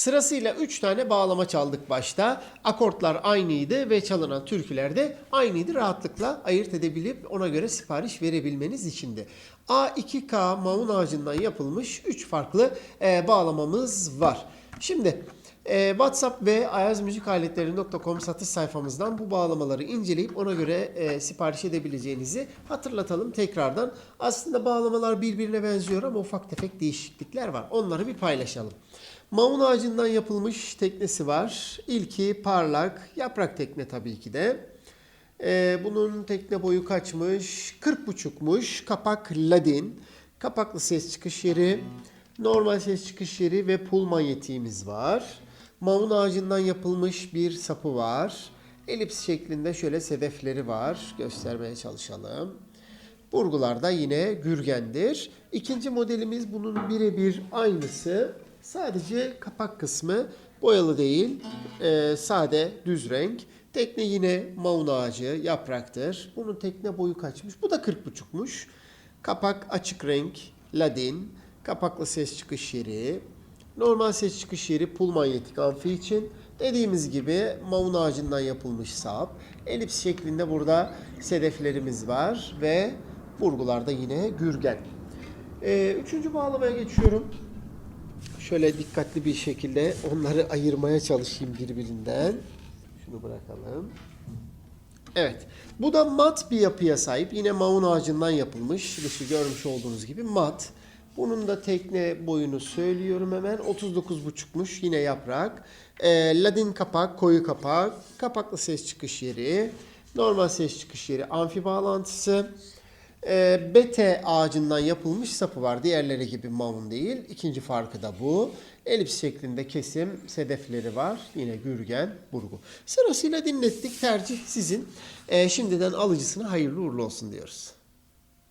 Sırasıyla 3 tane bağlama çaldık başta. Akortlar aynıydı ve çalınan türküler de aynıydı. Rahatlıkla ayırt edebilip ona göre sipariş verebilmeniz içindi. A2K maun ağacından yapılmış 3 farklı e, bağlamamız var. Şimdi e, WhatsApp ve ayazmüzikaletleri.com satış sayfamızdan bu bağlamaları inceleyip ona göre e, sipariş edebileceğinizi hatırlatalım tekrardan. Aslında bağlamalar birbirine benziyor ama ufak tefek değişiklikler var. Onları bir paylaşalım. Maun ağacından yapılmış teknesi var. İlki parlak, yaprak tekne tabii ki de. Ee, bunun tekne boyu kaçmış? 40,5'muş. Kapak ladin. Kapaklı ses çıkış yeri. Normal ses çıkış yeri ve pul manyetiğimiz var. Maun ağacından yapılmış bir sapı var. Elips şeklinde şöyle sedefleri var. Göstermeye çalışalım. Burgular da yine gürgendir. İkinci modelimiz bunun birebir aynısı. Sadece kapak kısmı boyalı değil, e, sade düz renk. Tekne yine maun ağacı, yapraktır. Bunun tekne boyu kaçmış? Bu da 40,5'muş. Kapak açık renk, ladin. Kapaklı ses çıkış yeri. Normal ses çıkış yeri pul manyetik amfi için. Dediğimiz gibi maun ağacından yapılmış sap. Elips şeklinde burada sedeflerimiz var ve burgularda yine gürgen. Ee, üçüncü bağlamaya geçiyorum. Şöyle dikkatli bir şekilde onları ayırmaya çalışayım birbirinden. Şunu bırakalım. Evet. Bu da mat bir yapıya sahip. Yine maun ağacından yapılmış. Dışı görmüş olduğunuz gibi mat. Bunun da tekne boyunu söylüyorum hemen. 39,5'muş. Yine yaprak. Ee, ladin kapak, koyu kapak. Kapaklı ses çıkış yeri. Normal ses çıkış yeri. Amfi bağlantısı. Ee, bete ağacından yapılmış sapı var. Diğerleri gibi mamun değil. İkinci farkı da bu. Elips şeklinde kesim sedefleri var. Yine gürgen, burgu. Sırasıyla dinlettik. Tercih sizin. Ee, şimdiden alıcısına hayırlı uğurlu olsun diyoruz.